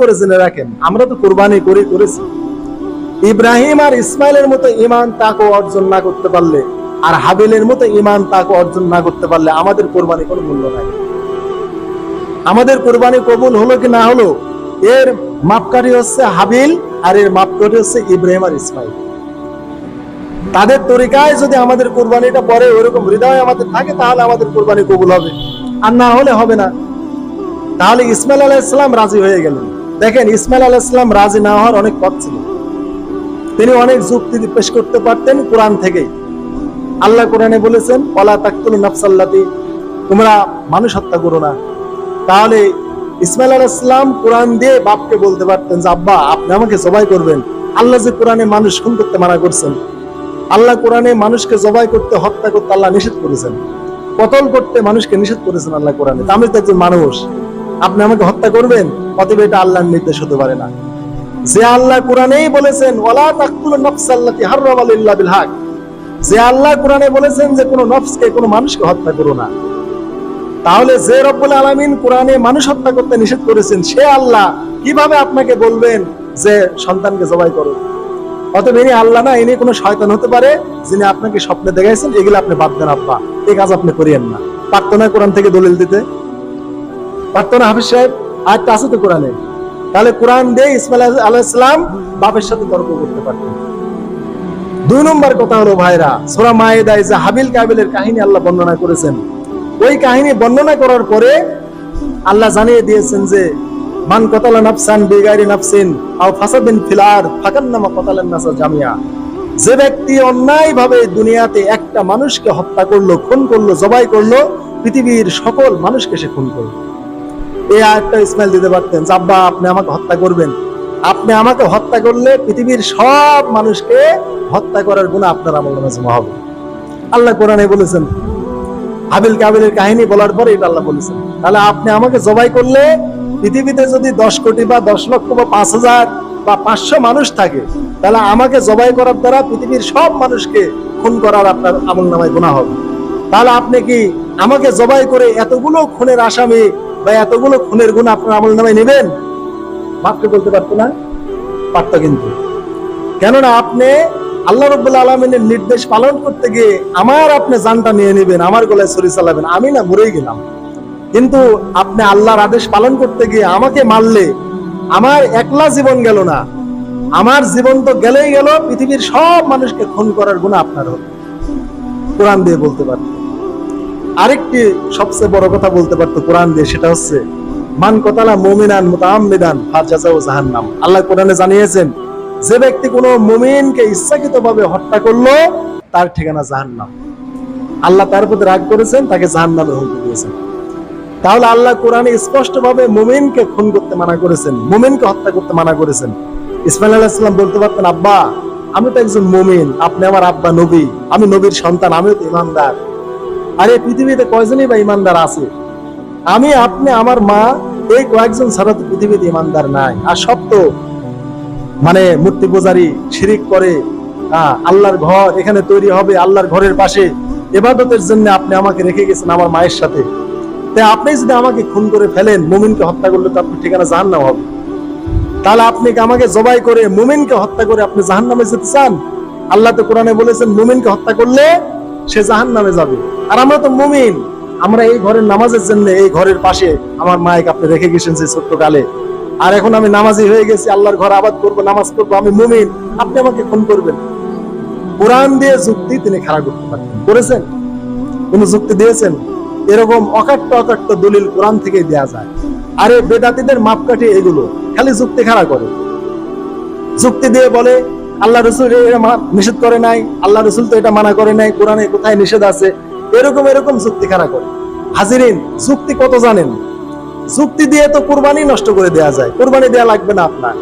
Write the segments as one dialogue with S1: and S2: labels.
S1: করে জেনে রাখেন, আমরা তো কোরবানি করে, করেছি। ইব্রাহিম আর ইসমাইলের মতো ইমান তাকে অর্জন না করতে পারলে আর হাবিলের মতো ইমান তাকে অর্জন না করতে পারলে আমাদের কোরবানি কোনো মূল্য নাই। আমাদের কোরবানি কবুল হলো কি না হলো, এর মাপকাঠি হচ্ছে হাবিল আর এর মাপকাঠি হচ্ছে ইব্রাহিম আর ইসমাইল। তাদের তরিকায় যদি আমাদের কোরবানিটা পরে ওরকম হৃদয় আমাদের থাকে, তাহলে আমাদের কোরবানি কবুল হবে। আর না হলে হবে না। তাহলে ইসমাইল আলাহ ইসলাম রাজি হয়ে গেলেন। দেখেন ইসমাইল আলাহ ইসলাম রাজি না হওয়ার অনেক পথ ছিল। তিনি অনেক যুক্তি পেশ করতে পারতেন কোরআন থেকেই আল্লাহ কোরআনে বলেছেন ওলা তাকতুল নাফসাল্লাতি তোমরা মানুষ হত্যা করো না। তাহলে ইসমাইল আলাহ ইসলাম কোরআন দিয়ে বাপকে বলতে পারতেন যে, আব্বা, আপনি আমাকে জবাই করবেন। আল্লাহ যে কোরআনে মানুষ খুন করতে মানা করছেন। আল্লাহ কোরআনে মানুষকে জবাই করতে, হত্যা করতে আল্লাহ নিষেধ করেছেন। কতল করতে মানুষকে নিষেধ করেছেন আল্লাহ কোরআনে। আমি তো একজন মানুষ। আপনি আমাকে হত্যা করবেন? অতএব এটা আল্লাহর নির্দেশ হতে পারে না। যে আল্লাহ কোরআনেই বলেছেন, ওয়ালা তাকতুল নাফসাল্লাতি হারামাল্লাহ বিল হক। যে আল্লাহ কোরআনে বলেছেন যে, কোনো নফসকে, কোনো মানুষকে হত্যা করো না। তাহলে যে রব্বুল আলামিন কোরআনে মানুষ হত্যা করতে নিষেধ করেছেন, সে আল্লাহ কীভাবে আপনাকে বলবেন যে, সন্তানকে জবাই করো অতএব ইনি আল্লাহ না, ইনি কোনো শয়তান হতে পারে, যিনি আপনাকে স্বপ্নে দেখাইছেন, এগুলো আপনি বাদ দেন, আব্বা। এই কাজ আপনি করিয়েন না। পারতো না কোরআন থেকে দলিল দিতে। পারতো না হাফিজ সাহেব? আয়টা আছে তো কোরআনে। তাহলে কোরআন দিয়ে ইসমাইল আলাহ ইসলাম বাপের সাথে তর্ক করতে পারতেন। দুই নম্বর কথা হলো, ভাইরা, সোরা মায়েদায় যে হাবিল কাবিলের কাহিনী আল্লাহ বর্ণনা করেছেন, ওই কাহিনী বর্ণনা করার পরে আল্লাহ জানিয়ে দিয়েছেন যে, মান কতালা নাফসান বিগাইরি নাফসিন আও ফাসাদিন ফিল আর ফাকান্নামা কতালান নাসা জামিয়া। যে ব্যক্তি অন্যায় ভাবে দুনিয়াতে একটা মানুষকে হত্যা করল, খুন করল, জবাই করল, পৃথিবীর সকল মানুষকে সে খুন করল। এই আয়াতটা ইসমাইল দিতে পারতেন আপনি আমাকে হত্যা করবেন। আপনি আমাকে হত্যা করলে পৃথিবীর সব মানুষকে হত্যা করার গুণ আপনার হবে। আল্লাহ কোরআনে বলেছেন কাবিলের কাহিনী বলার পরে এটা আল্লাহ বলেছেন। তাহলে আপনি আমাকে জবাই করলে পৃথিবীতে যদি দশ কোটি বা দশ লক্ষ বা পাঁচ হাজার বা পাঁচশো মানুষ থাকে, তাহলে আমাকে জবাই করার দ্বারা পৃথিবীর সব মানুষকে খুন করার আপনার আমল নামায় গুণা হবে। তাহলে আপনি কি আমাকে জবাই করে এতগুলো খুনের আসামি বা এতগুলো খুনের গুণ আপনার আমল নামায় নেবেন? বাপকে বলতে পারতো না? পারতো কিন্তু। কেননা আপনি আল্লাহ রব্বুল আলমিনের নির্দেশ পালন করতে গিয়ে আমার আপনি জানটা নিয়ে নেবেন, আমার গলায় ছড়ি চালাবেন। আমি না মরেই গেলাম। কিন্তু আপনি আল্লাহর আদেশ পালন করতে গিয়ে আমাকে মারলে আমার একলা জীবন গেল না। আমার জীবন তো গেলেই গেল, পৃথিবীর সব মানুষকে খুন করার গুণ আপনার হলো। কোরআন দিয়ে বলতে পারতো। আরেকটি সবচেয়ে বড় কথা বলতে পারতো কোরআন দিয়ে, সেটা হচ্ছে, মান কতালা মুমিনান মুতাআম্মিদান ফাজাজাউ জাহান্নাম। আল্লাহ কোরআনে জানিয়েছেন, যে ব্যক্তি কোনো মুমিনকে ইচ্ছাকৃতভাবে হত্যা করল, তার ঠিকানা জাহান্নাম। আল্লাহ তার প্রতি রাগ করেছেন, তাকে জাহান্নামে হুমকি দিয়েছেন। তাহলে আল্লাহ কোরআনে স্পষ্টভাবে মুমিনকে খুন করতে মানা করেছেন, মুমিনকে হত্যা করতে মানা করেছেন। ইসমাইল আলাইহিস সালাম বলতে পারতেন, আব্বা, আমি তো একজন মুমিন, আপনি আমার আব্বা নবী, আমি নবীর সন্তান, আমিও তো ইমানদার। আর এই পৃথিবীতে কয়জনই বা ইমানদার আছে? আমি, আপনি, আমার মা, এই কয়েকজন ছাড়া তো পৃথিবীতে ইমানদার নাই। আর সব তো মানে মূর্তি পূজারি শিরিক করে আল্লাহর ঘর এখানে তৈরি হবে, আল্লাহর ঘরের পাশে। এবাদতের জন্য আপনি আমাকে রেখে গেছেন আমার মায়ের সাথে। তাই আপনি যদি আমাকে খুন করে ফেলেন, মুমিনকে হত্যা করলে তো আপনার ঠিকানা জাহান্নাম হবে। তাহলে আপনি আমাকে জবাই করে মুমিনকে হত্যা করে আপনি জাহান্নামে যেতে চান? আল্লাহ তো কোরআনে বলেছেন, মুমিনকে হত্যা করলে সে জাহান্নামে যাবে। আর আমরা তো মুমিন। আমরা এই ঘরের নামাজের জন্য এই ঘরের পাশে আমার মায়ের আপনি রেখে গেছেন সেই ছোট্ট কালে আর এখন আমি নামাজি হয়ে গেছি, আল্লাহর ঘর আবাদ করব, নামাজ করব আমি মুমিন। আপনি আমাকে খুন করবেন। কোরআন দিয়ে যুক্তি তিনি খাড়া করতে পারেন করেছেন? কোন যুক্তি দিয়েছেন? এরকম অকাট্য অকাট্য দলিল কোরআন থেকে দেয়া যায়। আরে বেদাতিদের মাপকাঠি এগুলো। খালি যুক্তি খাড়া করে। যুক্তি দিয়ে বলে আল্লাহ রসুল নিষেধ করে নাই, আল্লাহ রসুল তো এটা মানা করে নাই, কোরআনে কোথায় নিষেধ আছে? এরকম এরকম যুক্তি খাড়া করে? হাজিরিন, যুক্তি কত জানেন? যুক্তি দিয়ে তো কোরবানি নষ্ট করে দেয়া যায়, কোরবানি দেয়া লাগবে না আপনার।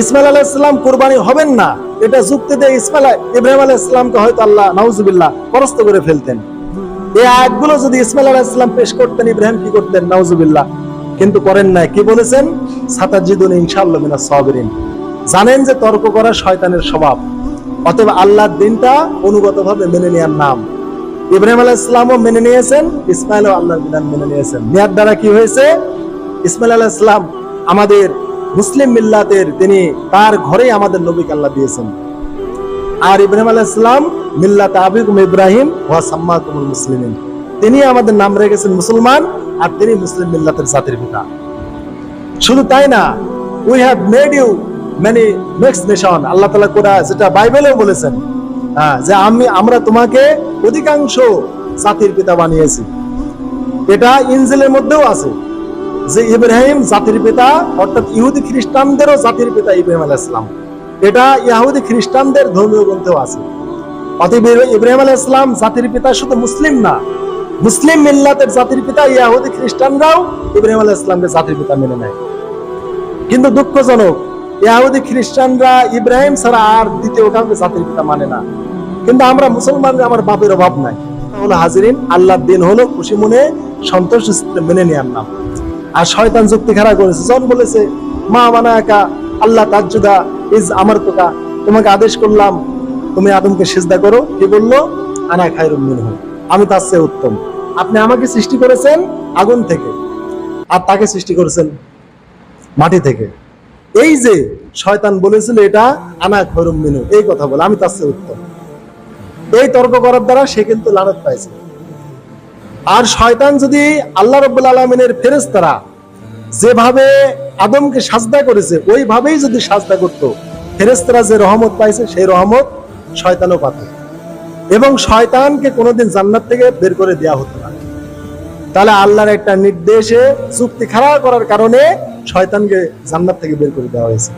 S1: ইসমাইল আলাহ ইসলাম কোরবানি হবেন না, এটা যুক্তি দিয়ে ইসমাইল ইব্রাহিম আলাহ ইসলামকে হয়তো আল্লাহ নাউজুবিল্লাহ পরস্ত করে ফেলতেন। এই আয়াতগুলো যদি ইসমাইল আলাহ ইসলাম পেশ করতেন, ইব্রাহিম কি করতেন? নাউজুবিল্লাহ। কিন্তু করেন নাই, কি বলেছেন? সাতাজিদুন ইনশাআল্লাহ মিনাস সাবিরিন। জানেন যে তর্ক করা শয়তানের স্বভাব। অতএব আল্লাহর দিনটা অনুগতভাবে মেনে নেওয়ার নাম। ইব্রাহিম আলাহ ইসলামও মেনে নিয়েছেন, ইসমাইলও আল্লাহর বিধান মেনে নিয়েছেন। নেয়ার দ্বারা কি হয়েছে? ইসমাইল আলাহ ইসলাম আমাদের মুসলিম মিল্লাতের, তিনি তার ঘরেই আমাদের নবীকে আল্লাহ দিয়েছেন। আর ইব্রাহিম আলাইহিস সালাম মিল্লাত আবিকুম ইব্রাহিম ওয়া সাম্মাকুমুল মুসলিমিন। তিনি আমাদের নাম রেখেছেন মুসলমান, আর তিনি মুসলিম মিল্লাতের জাতির পিতা। শুধু তাই না we have made you many next nation Allah তাআলা কোরআ যেটা বাইবেলেও বলেছেন হ্যাঁ যে আমি, আমরা তোমাকে অধিকাংশ জাতির পিতা বানিয়েছি। এটা ইনজিলের মধ্যেও আছে। যে ইব্রাহিম জাতির পিতা, অর্থাৎ ইহুদি খ্রিস্টানদেরও জাতির পিতা ইব্রাহিম আলাইহিস সালাম। এটা ইহুদি খ্রিস্টানদের ধর্মীয় গ্রন্থেও আছে। অতএব ইব্রাহিম আলাইহিস সালাম জাতির পিতা শুধু মুসলিম না, মুসলিম মিল্লাতের জাতির পিতা ইয়াহুদি খ্রিস্টানরাও ইব্রাহিম আলাইহিস সালামকে জাতির পিতা মেনে নেয়। কিন্তু দুঃখজনক ইয়াহুদি খ্রিস্টানরা ইব্রাহিম ছাড়া আর দ্বিতীয় কাউকে জাতির পিতা মানে না। কিন্তু আমরা মুসলমানরা, আমার বাপের অভাব নাই। হলো হাজিরিন, আল্লাহর দিন হলো খুশি মনে, সন্তোষ মেনে নেওয়ার নাম আর শয়তান যুক্তি খাড়া করেছে। জন বলেছে, মা মানা একা আল্লাহ তাজ্জুদা ইজ আমার তোকা তোমাকে আদেশ করলাম, তুমি আদমকে সিজদা করো। কি বলল? আনা খায়রুম মিনহু আমি তার চেয়ে উত্তম। আপনি আমাকে সৃষ্টি করেছেন আগুন থেকে। আর তাকে সৃষ্টি করেছেন মাটি থেকে। এই যে শয়তান বলেছিল এটা, আনা খৈরুম মিনু এই কথা বলে, আমি তার চেয়ে উত্তম। এই তর্ক করার দ্বারা সে কিন্তু লানত পাইছে। আর শয়তান যদি আল্লাহ রব্বুল আলমিনের ফেরেস্তারা যেভাবে আদমকে সাজদা করেছে, ওইভাবেই যদি সাজদা করত ফেরেস্তারা যে রহমত পাইছে, সেই রহমত শয়তানও পাত এবং শয়তানকে কোনোদিন জান্নাত থেকে বের করে দেওয়া হতো না। তাহলে আল্লাহর একটা নির্দেশে চুক্তি খারাপ করার কারণে শয়তানকে জান্নাত থেকে বের করে দেওয়া হয়েছে।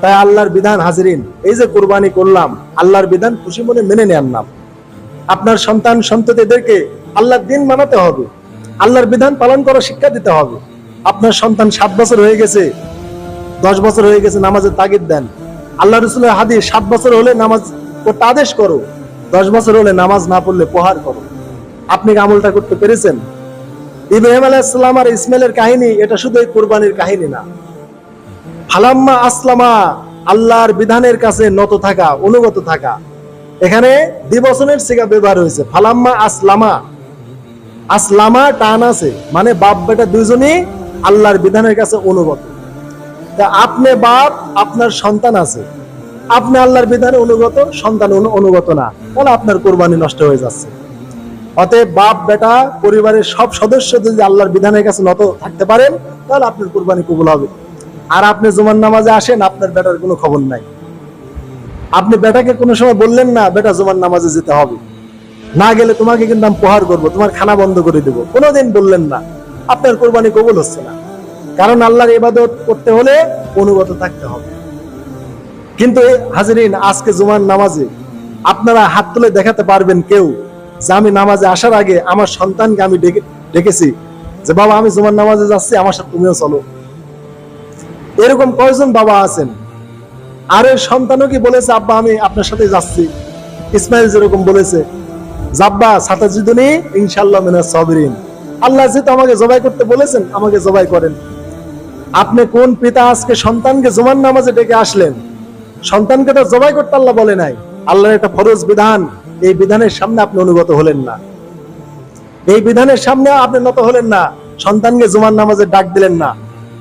S1: তাই আল্লাহর বিধান, হাজিরিন, এই যে কোরবানি করলাম, আল্লাহর বিধান খুশি মনে মেনে নেয়ার নাম। আপনার সন্তান, সন্ততিদেরকে আল্লাহর দিন মানাতে হবে। আল্লাহর বিধান পালন করার শিক্ষা দিতে হবে। আপনার সন্তান সাত বছর হয়ে গেছে, দশ বছর হয়ে গেছে নামাজের তাগিদ দেন। আল্লাহ রসুলের হাদিস, সাত বছর হলে নামাজ করতে আদেশ করো, দশ বছর হলে নামাজ না পড়লে প্রহার করো। আপনি আমলটা করতে পেরেছেন? ইব্রাহিম আলাইসাল্লাম আর ইসমাইলের কাহিনী, এটা শুধু এই কোরবানির কাহিনী না। ফালাম্মা আসলামা, আল্লাহর বিধানের কাছে নত থাকা, অনুগত থাকা। এখানে দ্বিবচনের সিগা ব্যবহার হয়েছে। ফালাম্মা আসলামা। আসলামা টান আছে মানে বাপ বেটা দুইজনই আল্লাহর বিধানের কাছে অনুগত। তা আপনি বাপ, আপনার সন্তান আছে। আপনি আল্লাহর বিধানে অনুগত, সন্তান অনুগত না। তাহলে আপনার কোরবানি নষ্ট হয়ে যাচ্ছে। অতএব বাপ, বেটা, পরিবারের সব সদস্য যদি আল্লাহর বিধানের কাছে নত থাকতে পারেন, তাহলে আপনার কোরবানি কবুল হবে। আর আপনি জুমার নামাজে আসেন, আপনার বেটার কোনো খবর নাই। আপনি বেটাকে কোনো সময় বললেন না, বেটা, জুমার নামাজে যেতে হবে। না গেলে তোমাকে কিন্তু আমি প্রহার করব, তোমার খানা বন্ধ করে দেবো। কোনোদিন বললেন না। আপনার কোরবানি কবুল হচ্ছে না। কারণ আল্লাহর ইবাদত করতে হলে অনুগত থাকতে হবে। কিন্তু হাজিরিন, আজকে জুমার নামাজে আপনারা হাত তুলে দেখাতে পারবেন কেউ যে আমি নামাজে আসার আগে আমার সন্তানকে আমি ডেকে ডেকেছি যে, বাবা, আমি জুমার নামাজে যাচ্ছি, আমার সাথে তুমিও চলো। এরকম কয়জন বাবা আছেন? আর এর সন্তানও কি বলেছে, আব্বা, আমি আপনার সাথে যাচ্ছি? ইসমাইল যেরকম বলেছে জাব্বা সাতাজিদুনি ইনশাল্লাহ মিনাস সাবিরিন। আল্লাহ যেহেতু আমাকে জবাই করতে বলেছেন, আমাকে জবাই করেন। আপনি কোন পিতা আজকে সন্তানকে জুমার নামাজে ডেকে আসলেন? সন্তানকে তো জবাই করতে আল্লাহ বলে নাই। আল্লাহর একটা ফরজ বিধান। এই বিধানের সামনে আপনি অনুগত হলেন না। এই বিধানের সামনে আপনি নত হলেন না। সন্তানকে জুমার নামাজে ডাক দিলেন না।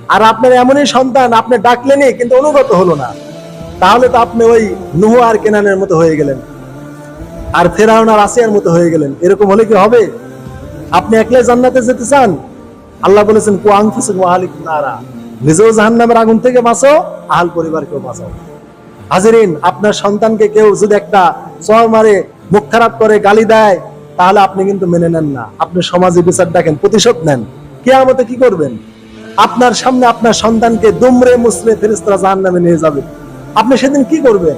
S1: আর আপনার এমনই সন্তান, আপনি ডাকলেনই কিন্তু অনুগত হলো না। তাহলে তো আপনি ওই নুহ আর কেনানের মতো হয়ে গেলেন। আর ফেরাউন আর আসিয়ার মতো হয়ে গেলেন। এরকম হলে কি হবে? আপনি একলাই জান্নাতে যেতে চান? আল্লাহ বলেছেন, কু আংফুসিক আহালিক নারা। নিজেও জাহান্নামের আগুন থেকে বাঁচো আহাল পরিবারকেও বাঁচাও। হাজিরিন, আপনার সন্তানকে কেউ যদি একটা চর মারে মুখ খারাপ করে গালি দেয়, তাহলে আপনি কিন্তু মেনে নেন না। আপনি সমাজে বিচার ডাকেন প্রতিশোধ নেন। কে আমাতে কি করবেন? আপনার সামনে আপনার সন্তানকে দুমরে মুসলে ফেরেস্তারা জাহান নামে নিয়ে যাবে। আপনি সেদিন কি করবেন?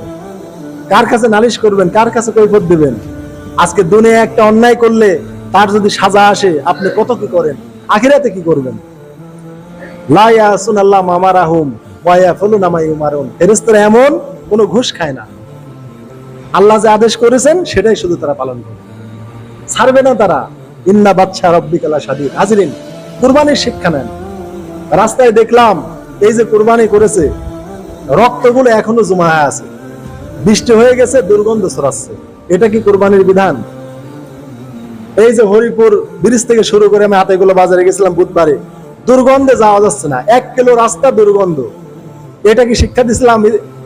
S1: কার কাছে নালিশ করবেন? কার কাছে কৈফত দিবেন? আজকে দুনিয়া একটা অন্যায় করলে তার যদি সাজা আসে, আপনি কত কি করেন? আখিরাতে কি করবেন? লা ইয়াসুন আল্লাহ মামারাহুম ওয়া ইয়াফুলুনা মা ইউমারুন। ফেরেশতারা এমন কোনো ঘুষ খায় না। আল্লাহ যে আদেশ করেছেন, সেটাই শুধু তারা পালন করে। ছাড়বে না তারা। ইন্না বাচ্চা রব্বিকালা সাদিদ হাজিরিন, কুরবানির শিক্ষা নেন। রাস্তায় দেখলাম, এই যে কুরবানি করেছে, রক্তগুলো এখনও জমা আছে। বৃষ্টি হয়ে গেছে, দুর্গন্ধ ছড়াচ্ছে। এটা কি কুরবানির বিধান? এই যে হরিপুর ব্রিজ থেকে শুরু করে আমি হাতেগুলো বাজারে গেছিলাম বুধবারে, দুর্গন্ধে যাওয়া যাচ্ছে না। এক কিলো রাস্তা দুর্গন্ধ। এটা কি শিক্ষা দিছিলাম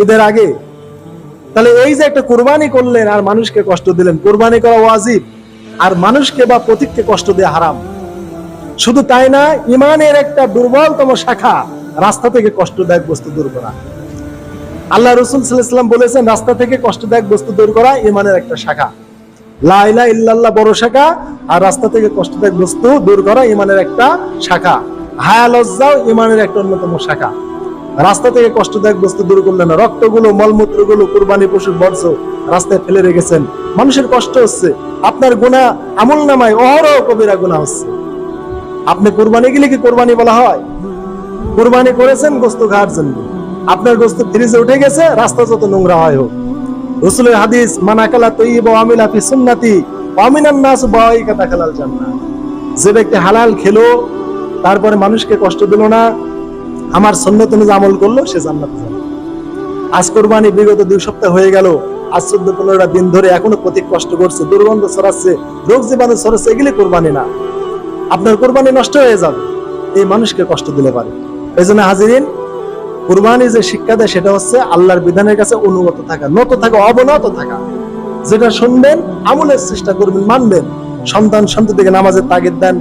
S1: ঈদের আগে? তাহলে এই যে একটা কোরবানি করলেন আর মানুষকে কষ্ট দিলেন, কোরবানি করা ওয়াজিব। আর মানুষকে বা প্রতীককে কষ্ট দেওয়া হারাম। শুধু তাই না, ইমানের একটা দুর্বলতম শাখা রাস্তা থেকে কষ্টদায়ক বস্তু দূর করা। আল্লাহ রসুল সাল্লাম বলেছেন, রাস্তা থেকে কষ্টদায়ক বস্তু দূর করা ইমানের একটা শাখা। লাইলা ইল্লাল্লাহ বড় শাখা, আর রাস্তা থেকে কষ্টদায়ক বস্তু দূর করা ইমানের একটা শাখা। হায়া লজ্জাও ইমানের একটা অন্যতম শাখা। রাস্তা থেকে কষ্টদায়ক বস্তু দূর করলেন রক্তগুলো, মলমূত্রগুলো, কুরবানি পশুর বর্জ্য রাস্তায় ফেলে রেখেছেন। মানুষের কষ্ট হচ্ছে। আপনার গুণা আমল নামায় অহরহ কবিরা গুণা হচ্ছে। আপনি কোরবানি গেলে কি কোরবানি বলা হয়? কোরবানি করেছেন, গোস্ত খাওয়ার জন্য। আপনার গোস্ত ফ্রিজে উঠে গেছে, রাস্তা যত নোংরা হয় হোক। রসুলের হাদিস মানাকালা তৈব আমিলা সুন্নাতি আমিনান নাস বাওয়াইকা তাকালাল জান্নাহ যে ব্যক্তি হালাল খেলো, তারপরে মানুষকে কষ্ট দিল না আমার সন্ন্যত অনুযায়ী আমল করল, সে জান্নাতে যাবে। আজ কোরবানি বিগত দুই সপ্তাহ হয়ে গেল, আজ চোদ্দ, পনেরোটা দিন ধরে এখনও প্রতীক কষ্ট করছে, দুর্গন্ধ ছড়াচ্ছে, রোগ জীবাণু ছড়াচ্ছে, এগুলি কোরবানি না। আপনার কোরবানি নষ্ট হয়ে যাবে, এই মানুষকে কষ্ট দিলে পারে। এই জন্য হাজিরিন কোরবানি যে শিক্ষা দেয় সেটা হচ্ছে আল্লাহর বিধানের কাছে অনুগত থাকা, নত থাকা, অবনত থাকা। যেটা শুনবেন, আমলের চেষ্টা করবেন, মানবেন। সন্তান সন্ততিকে নামাজের তাগিদ দেন